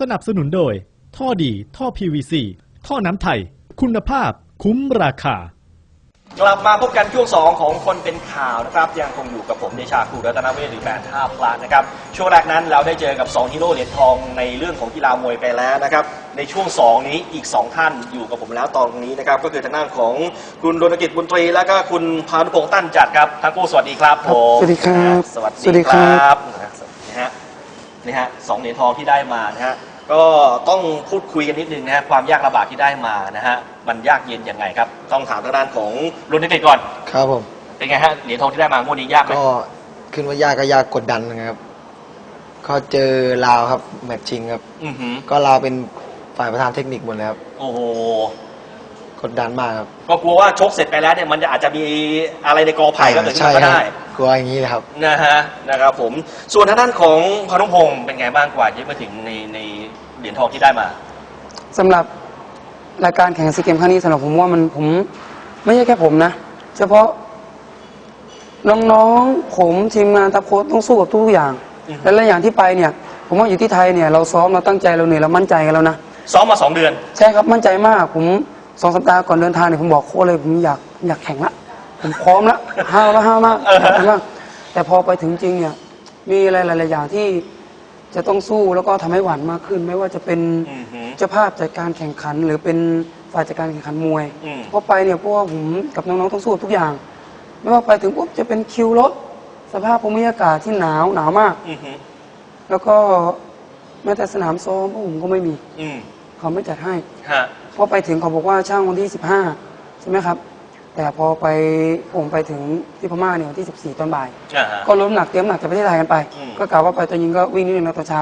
สนับสนุนโดย ท่อดีท่อ PVC ท่อน้ำไทย คุณภาพคุ้มราคา กลับมาพบกันช่วง 2 ของคนเป็นข่าวนะครับ ยังคงอยู่กับผมเดชาคูรัตนเวชหรือแมนท่าพลานะครับ ช่วงแรกนั้นเราได้เจอกับ 2 ฮีโร่เหรียญทองในเรื่องของกีฬามวยไปแล้วนะครับ ในช่วง 2 นี้อีก 2 ท่านอยู่กับผมแล้วตอนนี้นะครับ ก็คือทางด้านของคุณรณกิจบุญตรี และก็คุณพานุพงษ์ตั้นจัดครับทั้งคู่สวัสดีครับผมสวัสดีครับสวัสสวัสดีดีคครัรับบนะฮะ นี่ฮะสองเหรียญทองที่ได้มานะฮะก็ต้องพูดคุยกันนิดนึงนะฮะความยากลำบากที่ได้มานะฮะมันยากเย็นยังไงครับ ต้องถามทางด้านของรณกิจก่อนครับผม เป็นไงฮะเหรียญทองที่ได้มางวดนี้ยากไหมก็ขึ้นว่ายากก็ยากกดดันนะครับก็เจอลาวครับแมตช์ชิงครับ อือหือก็ลาวเป็นฝ่ายประธานเทคนิคหมดเลยครับโอ้โหกดดันมากครับ ก็กลัวว่าชกเสร็จไปแล้วเนี่ยมันจะอาจจะมีอะไรในกอไผ่ก็เกิดขึ้นใช่มาก็ครับได้ กลัวอย่างนี้เลยครับ นะฮะนะครับผมส่วนทางด้านของพานุพงศ์เป็นไงบ้างกว่าที่มาถึงในในเหรียญทองที่ได้มา สำหรับรายการแข่งซีเกมครั้งนี้สำหรับผมว่ามันผม ไม่ใช่แค่ผมนะ เฉพาะน้องๆผมทีมงานทัพโค้ชต้องสู้กับทุกอย่าง อือฮึ และหลายอย่างที่ไปเนี่ย ผมว่าอยู่ที่ไทยเนี่ยเราซ้อมเราตั้งใจเราเหนื่อยเรามั่นใจกันแล้วนะซ้อมมาสองเดือน ใช่ครับมั่นใจมากผมสองสัปดาห์ก่อนเดินทางเนี่ยผมบอกโค้ชเลยผมอยากอยากแข่งละ ผมพร้อมละห้าวละห้าวมากเออฮะพร้อมมากแต่พอไปถึงจริงเนี่ยมีอะไรหลายๆอย่างที่จะต้องสู้แล้วก็ทำให้หวานมากขึ้น ไม่ว่าจะเป็นอือหือเจ้าภาพจัดการแข่งขัน หรือเป็นฝ่ายจัดการแข่งขันมวยอืมเพราะไปเนี่ยเพราะว่าผมกับน้องๆต้องสู้กับทุกอย่าง ไม่ว่าไปถึงปุ๊บจะเป็นคิวรถสภาพภูมิอากาศที่หนาวหนาวมากอือหือแล้วก็แม้แต่สนามซ้อมพวกผมก็ไม่มีอืมเขาไม่จัดให้ฮะพอไปถึงเขาบอกว่าช่างวันที่15ใช่ไหมครับ แต่พอไปผมไปถึงที่พม่าเนี่ยวันที่ 14 ตอนบ่าย อ่าฮะ ก็ล้มหนักเตรียมหนักจากประเทศไทยกันไป อืม ก็กล่าวว่าไปตอนเยิงก็วิ่งนิดนึงแล้วตอนเช้า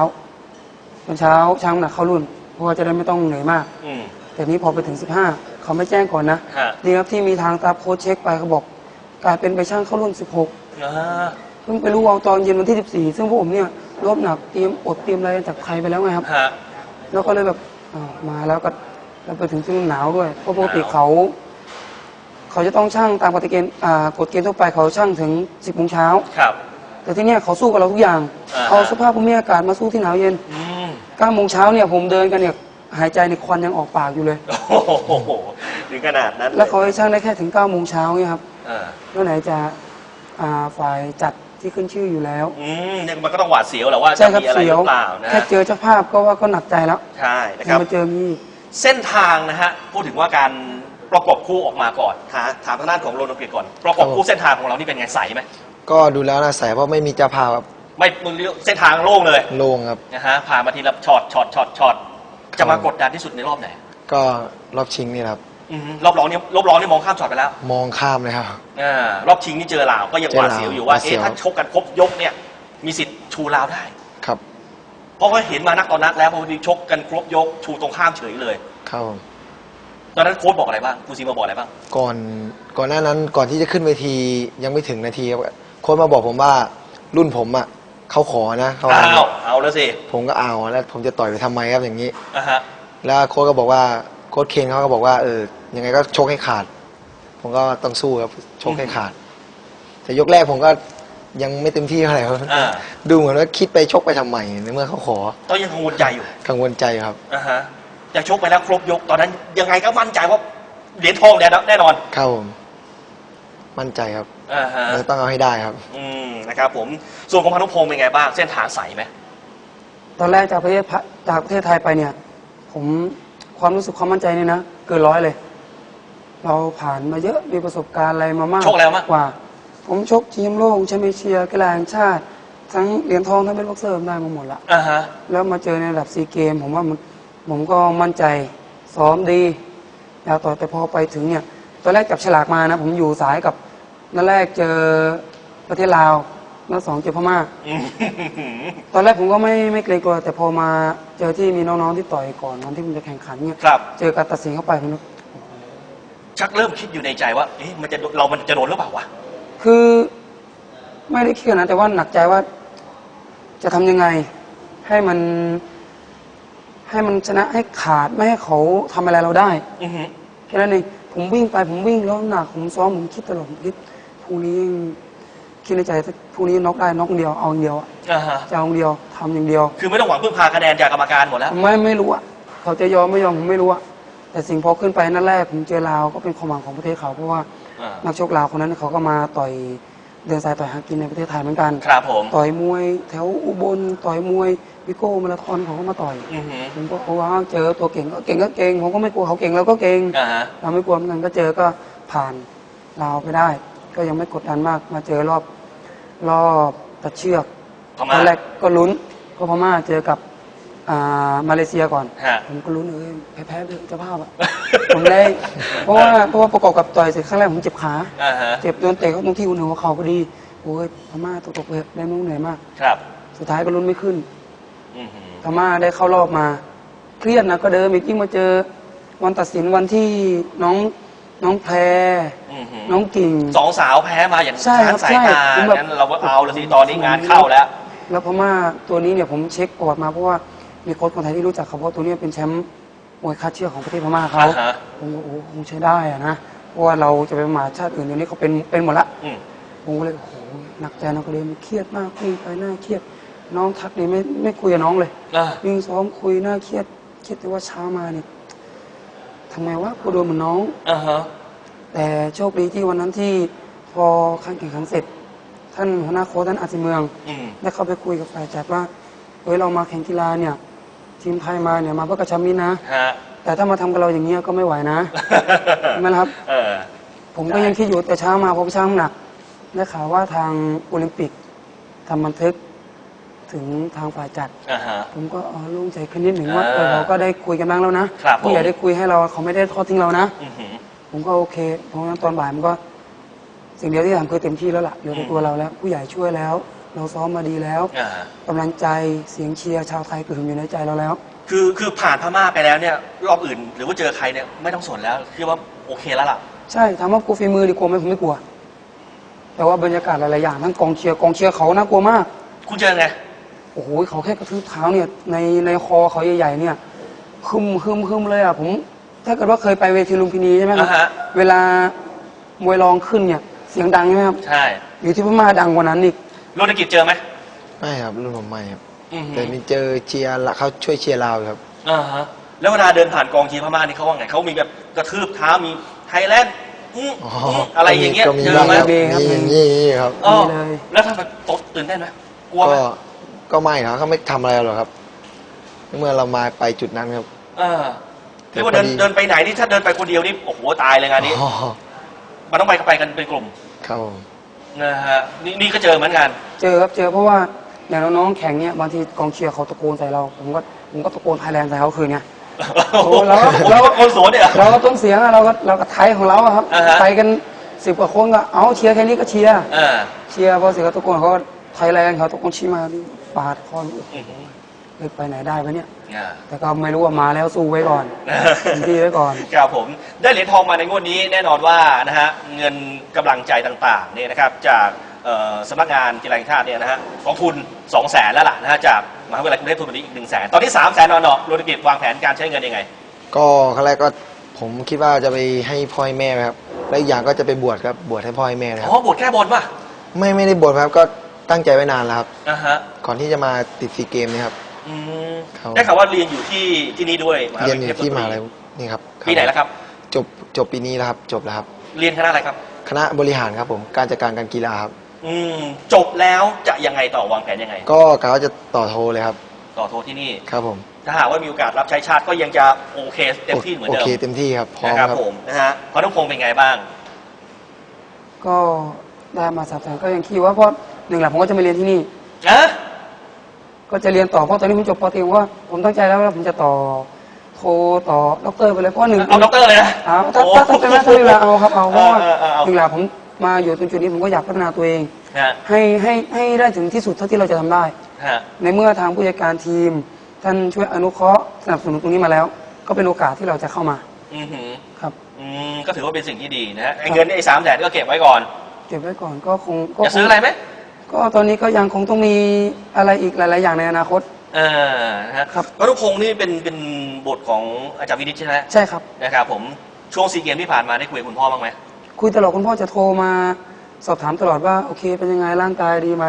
ตอนเช้าช่างน้ำหนักเข้ารุ่น เพราะว่าจะได้ไม่ต้องเหนื่อยมาก อืม แต่นี้พอไปถึง 15 เขาไม่แจ้งก่อนนะฮะ ดีครับที่มีทางตาโค้ชเช็คไปเขาบอกกลายเป็นไปช่างเข้ารุ่นอ่า16เพิ่งไปรู้เอาตอนเย็นวันที่ 14 ซึ่งพวกผมเนี่ยลดหนักเตรียมอดเตรียมอะไรจากไทยไปแล้วไงครับ ฮะ แล้วก็เลยแบบอ้าวมาแล้วก็แล้วไปถึงที่นู่นหนาวด้วยเพราะปกติหนาวเขา เขาจะต้องช่างตามกฎเกณฑ์อ่ากฎเกณฑ์ทั่วไปเขาช่างถึง 10โมงเช้า ครับ แต่ที่เนี่ยเขาสู้กับเราทุกอย่าง อ่าฮะ เอาสภาพภูมิอากาศมาสู้ที่หนาวเย็นอืม9โมงเช้าเนี่ยผมเดินกันเนี่ยหายใจในควันยังออกปากอยู่เลย โอ้โหถึงขนาดนั้นแล้วเขาให้ช่างได้แค่ถึง9โมงเช้าเนี่ยครับอ่าแล้วไหนจะอ่าฝ่ายจัดที่ขึ้นชื่ออยู่แล้วอืมเนี่ยมันก็ต้องหวาดเสียวแหละว่าใช่จะครับมีอะไรเสีหยวรือเปล่านะแค่เจอเจ้าภาพก็ว่าก็หนักใจแล้วใช่นะครับมาเจอมีเส้นทางนะฮะพูดถึงว่าการ ประกบคู่ออกมาก่อนถามถามทางด้านของโรนลกิจก่อน ประกบคู่เส้นทางของเรานี่เป็นไงใสไหมก็ดูแล้วนะใส่เพราะไม่มีเจ้าภาพครับไม่มึงเรียกเส้นทางโล่งเลยโล่งครับนะฮะผ่านมาทีละช็อตช็อตช็อตช็อตจะมากดดันที่สุดในรอบไหนก็รอบชิงนี่แหละครับอืมรอบรองนี่รอบรองนี่มองข้ามช็อตไปแล้ว มองข้ามเลยครับอ่ารอบชิงนี่เจอลาวก็ยังเจหอวาดลาวเสียวอยู่ว่าหวาดเสีเอ๊ะยวถ้าชกกันครบยกเนี่ย มีสิทธิ์ชูลาวได้ครับเพราะว่าเห็นมานักต่อนนักแล้วพอดีชกกันครบยกชูตรงข้ามเฉยเลยครับผม ตอนนั้นโค้ชบอกอะไรบ้างครูซีมาบอกอะไรบ้างก่อนก่อนหน้านั้นก่อนที่จะขึ้นเวทียังไม่ถึงนาทีครับโค้ชมาบอกผมว่ารุ่นผมอะเขาขอนะเขาว่าอ้าวเอาแล้วสิผมก็เอาแล้วผมจะต่อยไปทำไมครับอย่างนี้อะฮะแล้วโค้ชก็บอกว่าโค้ชเคนเขาก็บอกว่าเออยังไงก็ชกให้ขาด ผมก็ต้องสู้ครับชกให้ขาด แต่ยกแรกผมก็ยังไม่เต็มที่เท่าไหร่ครับอ่าดูเหมือนว่าคิดไปชกไปทำไมในเมื่อเขาขอ ก็ยังกังวลใจอยู่กังวลใจครับอะฮะ จะชกไปแล้วครบยกตอนนั้น ยังไงก็มั่นใจว่าเหรียญทองเนี่ยแน่นอนครับผมมั่นใจครับอ่าฮะเราต้องเอาให้ได้ครับ อืมนะครับผมส่วนของพานุพงศ์เป็นไงบ้าง เส้นทางใสไหมตอนแรกจากประเทศพะจากประเทศไทยไปเนี่ย ผมความรู้สึกความมั่นใจเนี่ยนะเกินร้อยเลย เราผ่านมาเยอะมีประสบการณ์อะไรมามากชกแล้วมั้ยกว่า ผมชกทีมโลกแชมเปี้ยนเชียกีฬาแห่งชาติ ทั้งเหรียญทองทั้งเป็นบ็อกเซอร์ได้มาหมดละอ่าฮะแล้วมาเจอในระดับซีเกม ผมว่ามัน ผมก็มั่นใจซ้อมดีอยากต่อยแต่พอไปถึงเนี่ยตอนแรกจับฉลากมานะ ผมอยู่สายกับนัดแรกเจอประเทศลาวนัดสองเจอพม่าอืมตอนแรกผมก็ไม่ไม่เกรงกลัวแต่พอมาเจอที่มีน้องๆที่ต่อยก่อนวันที่ผมจะแข่งขันเนี่ยครับ เจอการตัดสินเข้าไปผมนึกชักเริ่มคิดอยู่ในใจว่าเอ๊ะมันจะโดนเรามันจะโดนหรือเปล่าวะคือไม่ได้เครียดนะแต่ว่าหนักใจว่าจะทำยังไงให้มัน ให้มันชนะให้ขาดไม่ให้เขาทำอะไรเราได้อือหือแค่นั้นเองผมวิ่งไปผมวิ่งแล้วหนักผมซ้อมผมคิดตลอดผมคิดพรุ่งนี้คิดในใจถ้าพรุ่งนี้น็อกได้น็อกอย่างเดียวเอาอย่างเดียวอะอ่าฮะจะเอาอย่างเดียวทำอย่างเดียว คือไม่ต้องหวังพึ่งพาคะแนนจากกรรมการหมดแล้ว ไม่ไม่รู้อะเขาจะยอมไม่ยอมผมไม่รู้อะแต่สิ่งพอขึ้นไปนั่นแรกผมเจอลาวก็เป็นความหวังของประเทศเขาเพราะว่าอ่านักชกลาวคนนั้นเขาก็มาต่อย เดินสายต่อยหากินในประเทศไทยเหมือนกัน ครับผม ต่อยมวยแถวอุบลต่อยมวยวิโก้มาราธอนเขาก็มาต่อย อือหือผมก็โอ้ว้าวเจอตัวเก่งก็เก่งก็เก่งผมก็ไม่กลัวเขาเก่งเราก็เก่ง อ่าฮะ เราไม่กลัวเหมือนกันก็เจอก็ผ่านลาวไปได้ ก็ยังไม่กดดันมากมาเจอรอบรอบตัดเชือกพตม่าอนแรกก็ลุ้นก็พม่าเจอกับ อ่ามาเลเซียก่อน ฮะ ผมก็ลุ้นเออแพ้แพ้ๆไปเถอะเจ้าภาพอะ ผมได้ เพราะว่าเพราะว่าประกอบกับต่อยเสร็จครั้งแรกผมเจ็บขา อ่าฮะเจ็บโดนเตะเข้าตรงที่หัวเข่าพอดีโอ้ยพม่าตกตกไปเถอะได้ไม่ต้องเหนื่อยมาก ครับ สุดท้ายก็ลุ้นไม่ขึ้น อือหือพม่าได้เข้ารอบมา เครียดนะก็เดิมอีกยิ่งมาเจอ วันตัดสินวันที่น้องน้องแพร อือหือน้องกิ่ง สองสาวแพ้มาอย่างใช่ครับสายตาใช่ผมแบบ งั้นเราก็เอาละสิตอนนี้งานเข้าแล้ว แล้วพม่าตัวนี้เนี่ยผมเช็คประวัติมาเพราะว่า มีโค้ชคนไทยที่รู้จักเขาเพราะตัวนี้เป็นแชมป์มวยคาดเชือกของประเทศพม่าเขาอ่าฮะ ผมก็โอ้โหคงใช้ได้อะนะเพราะว่าเราจะไปประมาทชาติอื่นเดี๋ยวนี้เขาเป็นเป็นหมดละ อืม ผมก็เลยโอ้โหหนักใจน้องก็เลยเครียดมากวิ่งไปหน้าเครียด น้องทักนี่ไม่ไม่คุยกับน้องเลยอ่า วิ่งซ้อมคุยหน้าเครียดเครียดแต่ว่าเช้ามาเนี่ยทำไมวะกูโดนเหมือนน้อง อ่าฮะ แต่โชคดีที่วันนั้นที่พอการแข่งขันเสร็จ ท่านหัวหน้าโค้ชท่านอาจิเมืองอืม ได้เข้าไปคุยกับฝ่ายจัดว่าเฮ้ยเรามาแข่งกีฬาเนี่ย ทีมไทยมาเนี่ยมาเพื่อกระชับมิตรนะ ฮะ แต่ถ้ามาทำกับเราอย่างเงี้ยก็ไม่ไหวนะใช่ไหมล่ะครับ เออ ผมก็ยังคิดอยู่แต่เช้ามาพอไปชั่งน้ำหนักได้ข่าวว่าทางโอลิมปิกทำบันทึกถึงทางฝ่ายจัด อ่าฮะ ผมก็อ๋อโล่งใจขึ้นนิดหนึ่งว่าอ่าเออเราก็ได้คุยกันบ้างแล้วนะครับผม ผู้ใหญ่ได้คุยให้เราเขาไม่ได้ทอดทิ้งเรานะ อือหือ ผมก็โอเคเพราะฉะนั้นตอนบ่ายมันก็ สิ่งเดียวที่ทำคือเต็มที่แล้วล่ะเหลือแต่ตัวเราแล้ว ผู้ใหญ่ช่วยแล้ว เราซ้อมมาดีแล้วอ่า กำลังใจเสียงเชียร์ชาวไทยกึ่มอยู่ในใจเราแล้ว คือคือผ่านพม่าไปแล้วเนี่ย รอบอื่นหรือว่าเจอใครเนี่ยไม่ต้องสนแล้วคิดว่าโอเคแล้วล่ะ ใช่ถามว่ากลัวฝีมือดีกลัวไหมผมไม่กลัว แต่ว่าบรรยากาศหลายๆอย่างทั้งกองเชียร์กองเชียร์เขาน่ากลัวมาก คุณเจอไง โอ้โหเขาแค่กระทืบเท้าเนี่ยในในคอเขาใหญ่ๆเนี่ยคึมคึมคึมเลยอะผม ถ้าเกิดว่าเคยไปเวทีลุมพินีใช่ไหมครับอ่าฮะ เวลามวยรองขึ้นเนี่ย เสียงดังใช่ไหมครับใช่ อยู่ที่พม่าดังกว่านั้นอีกโรนกิจเจอไหมไม่ครับรุ่นผมไม่ครับอือหือแต่มีเจอเชียร์ละเขาช่วยเชียร์ลาวอยู่ครับ อ่าฮะแล้วเวลาเดินผ่านกองเชียร์พม่านี่เขาว่าไงเขามีแบบกระทืบเท้ามีไทยแลนด์อื้ออ๋ออื้ออะไรอย่างเงี้ยก็มีเจบ้าองไหมครับมีครับมีอย่างนี้อย่างนี้ครับ อ๋อมีเลย แล้วถ้ามันตกตื่นเต้นไหมกลัวไหมก็ก็ไม่ครับเขาไม่ทำอะไรหรอกครับ เมื่อเรามาไปจุดนั้นครับ เออเรียกว่าเดินแต่พอดี เดินไปไหนนี่ถ้าเดินไปคนเดียวนี่โอ้โหตายเลยงานนี้ อ๋อมันต้องไปไปกันเป็นกลุ่ม ครับผม นะฮะนี่นี่ก็เจอเหมือนกัน เจอครับเจอเพราะว่าอย่างน้องๆแข่งเนี่ยบางทีกองเชียร์เขาตะโกนใส่เรา ผมก็ผมก็ตะโกนไทยแลนด์ใส่เขาคืนไง โอ้โหแล้วแล้วก็คนสวนเนี่ย เราก็ต้องเสียงอะเราก็เราก็ไทยของเราอะครับอ่าฮะไปกันสิบกว่าคนก็เอาเชียร์แค่นี้ก็เชียร์เออเชียร์พอเสียงเขาตะโกนเขาก็ไทยแลนด์เขาตะโกนชี้มาปาดคอโอ้โหอื้อหือ เฮ้ยไปไหนได้ปะเนี่ย อ่า แต่ก็ไม่รู้ว่ามาแล้วสู้ไว้ก่อน เต็มที่ไว้ก่อน ครับผมได้เหรียญทองมาในงวดนี้แน่นอนว่านะฮะเงินกำลังใจต่างๆเนี่ยนะครับจากเอ่อสำนักงานกีฬาแห่งชาติเนี่ยนะฮะกองทุน2 0 0แสนแล้วล่ะนะฮะจากมหาวิทยาลัยกรุงเทพธนบุรีอีก1 0 0 0 0แสนตอนนี้3 0 0แสนนอนเนาะโรนกิจวางแผนการใช้เงินยังไง ก็ครั้งแรกก็ผมคิดว่าจะไปให้พ่อให้แม่ครับ และอีกอย่างก็จะไปบวชครับบวชให้พ่อให้แม่นะคอ๋รับอบทแก้บนป่ะไม่ไม่ได้บวชครับก็ตั้งใจไว้นานแล้วครับ อ่าฮะก่อนที่จะมาติดซีเกมนี่ครับ อืมครับ ได้ข่าวว่าเรียนอยู่ที่ที่นี่ด้วยมหาเรีวิยนทอยาลัยยู่ที่มหาเทลัยพธนบุรีนี่ครับปีไหนแล้วครับ จบจบปีนี้แล้วครับ จบแล้วครับ เรียนคณะอะไรครับ คณะบริหารครับผมการจัดการการกีฬาครับ อืมจบแล้วจะยังไงต่อวางแผนยังไง ก็กะว่าจะต่อโทรเลยครับ ต่อโทที่นี่ ครับผมถ้าหากว่ามีโอกาสรับใช้ชาติก็ยังจะโอเคเต็มที่เหมือนโอเดิมเคเต็มที่ครับพร้อมนะครับครับผมนะฮะพอนุพงศ์เป็นไงบ้าง ก็ได้มาสามแสนก็ยังคิดว่าเพราะหนึ่งหลักผมก็จะมาเรียนที่นี่ นะ ก็จะเรียนต่อเพราะตอนนี้ผมจบปตรีผมว่าผมตั้งใจแล้วว่าผมจะต่อโทต่อด็อกเตอร์ไปเลยเพราะว่าหนึ่งเอาด็อกเตอร์เลยนะเอาถ้าโอ้ถ้าถ้าเป็นแม่ถ้าเวลาเอาครับเอาเพราะว่าเออเออเออหนึ่งหลักผมมาอยู่ตรงจุดนี้ผมก็อยากพัฒนาตัวเองฮะให้ให้ให้ได้ถึงที่สุดเท่าที่เราจะทำได้ฮะในเมื่อทางผู้จัดการทีม ท่านช่วยอนุเคราะห์สนับสนุนตรงนี้มาแล้ว ก็เป็นโอกาสที่เราจะเข้ามาอือหือครับอืมก็ถือว่าเป็นสิ่งที่ดีนะฮะไอ้เงินไอ้สามแสนก็เก็บไว้ก่อน เก็บไว้ก่อนก็คงก็จะซื้ออะไรไหม ก็ตอนนี้ก็ยังคงต้องมีอะไรอีกหลาย ๆ อย่างในอนาคต เออนะฮะครับพอนุพงศ์นี่เป็นเป็นบทของอาจารย์วินิจใช่ไหมใช่ครับ นะครับผมช่วงซีเกมที่ผ่านมาได้คุยกับคุณพ่อบ้างไหมคุยตลอดคุณพ่อจะโทรมาสอบถามตลอดว่าโอเค เป็นยังไงร่างกายดีไหม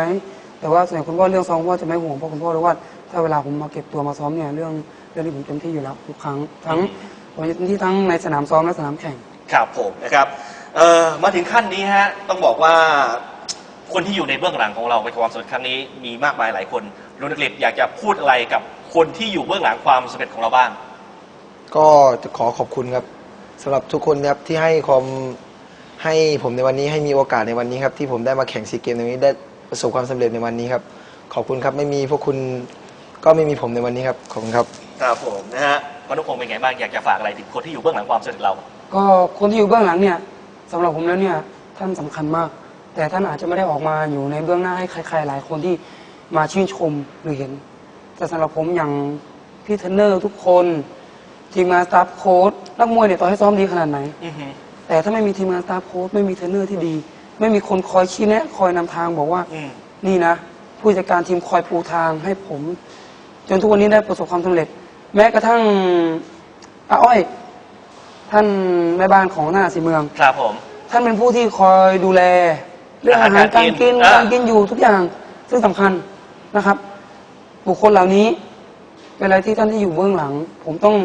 แต่ว่าส่วนใหญ่คุณพ่อเรื่องซ้อมคุณพ่อจะไม่ห่วงเพราะคุณพ่อรู้ว่าถ้าเวลาผมมาเก็บตัวมาซ้อมเนี่ยเรื่องเรื่องนี้ผมเต็มที่อยู่แล้วทุกครั้งทั้งผมเต็มที่ทั้งในสนามซ้อมและสนามแข่ง ครับผมนะครับเออมาถึงขั้นนี้ฮะต้องบอกว่า คนที่อยู่ในเบื้องหลังของเราในความสำเร็จครั้งนี้มีมากมายหลายคนลุนกฤษอยากจะพูดอะไรกับคนที่อยู่เบื้องหลังความสำเร็จของเราบ้าง ก็จะขอขอบคุณครับสำหรับทุกคนนะครับที่ให้ความให้ผมในวันนี้ให้มีโอกาสในวันนี้ครับที่ผมได้มาแข่งซีเกมในวันนี้ได้ประสบความสำเร็จในวันนี้ครับ ขอบคุณครับไม่มีพวกคุณก็ไม่มีผมในวันนี้ครับขอบคุณครับครับผมนะฮะมนุพงศ์เป็นไงบ้างอยากจะฝากอะไรถึงคนที่อยู่เบื้องหลังความสำเร็จเรา ก็คนที่อยู่เบื้องหลังเนี่ยสำหรับผมแล้วเนี่ยท่านสำคัญมาก แต่ท่านอาจจะไม่ได้ออกมาอยู่ในเบื้องหน้าให้ใครๆหลายคนที่มาชื่นชมหรือเห็น แต่สำหรับผมอย่างพี่เทรนเนอร์ทุกคนทีมงานสตาฟโค้ชนักมวยเนี่ยต่อให้ซ้อมดีขนาดไหน อือฮึแต่ถ้าไม่มีทีมงานสตาฟโค้ชไม่มีเทรนเนอร์ที่ดี ไม่มีคนคอยชี้แนะคอยนำทางบอกว่า อืมนี่นะ ผู้จัดการทีมคอยปูทางให้ผม จนทุกวันนี้ได้ประสบความสำเร็จ แม้กระทั่งอาอ้อย ท่านแม่บ้านของหน้าสีเมือง ครับผม ท่านเป็นผู้ที่คอยดูแล เรื่องอาหารอาหารการกินการกินการอ่ากินอยู่ทุกอย่างซึ่งสำคัญนะครับ บุคคลเหล่านี้เป็นอะไรที่ท่านที่อยู่เบื้องหลัง ผมต้อง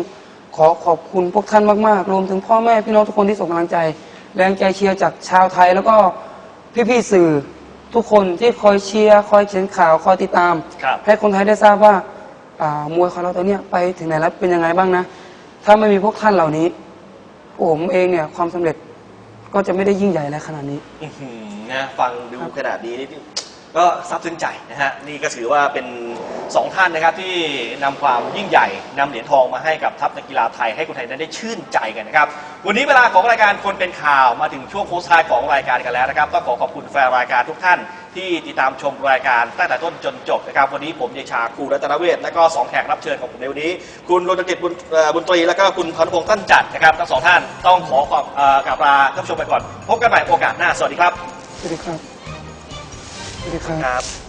ขอขอบคุณพวกท่านมาก ๆ รวมถึงพ่อแม่พี่น้องทุกคนที่ส่งกำลังใจ แรงใจเชียร์จากชาวไทย แล้วก็พี่ๆสื่อทุกคนที่คอยเชียร์คอยเขียนข่าวคอยติดตาม ครับ ให้คนไทยได้ทราบว่าอ่ามวยของเราตอนเนี้ยไปถึงไหนแล้วเป็นยังไงบ้างนะ ถ้าไม่มีพวกท่านเหล่านี้ ผมเองเนี่ยความสำเร็จ ก็จะไม่ได้ยิ่งใหญ่อะไรขนาดนี้ อื้อหือนะฟังดูขนาดนี้นี่ก็ซาบซึ้งใจนะฮะนี่ก็ถือว่าเป็นสองท่านนะครับที่นำความยิ่งใหญ่นำเหรียญทองมาให้กับทัพนักกีฬาไทยให้คนไทยนั้นได้ชื่นใจกันนะครับวันนี้เวลาของรายการคนเป็นข่าวมาถึงช่วงโค้ชท้ายของรายการกันแล้วนะครับก็ขอขอบคุณแฟนรายการทุกท่าน ที่ติดตามชมรายการตั้งแต่ต้นจนจบนะครับวันนี้ผมเดชาครูรัตนเวศและก็สองแขกรับเชิญของผมในวันนี้ คุณรณกิจบุญเอ่อบุญตรีและก็คุณพันพงษ์ตั้นจัดนะครับทั้งสองท่านต้องขอขอบเอ่อกราบลาท่านผู้ชมไปก่อน พบกันใหม่โอกาสหน้าสวัสดีครับ สวัสดีครับ สวัสดีครับ ครับ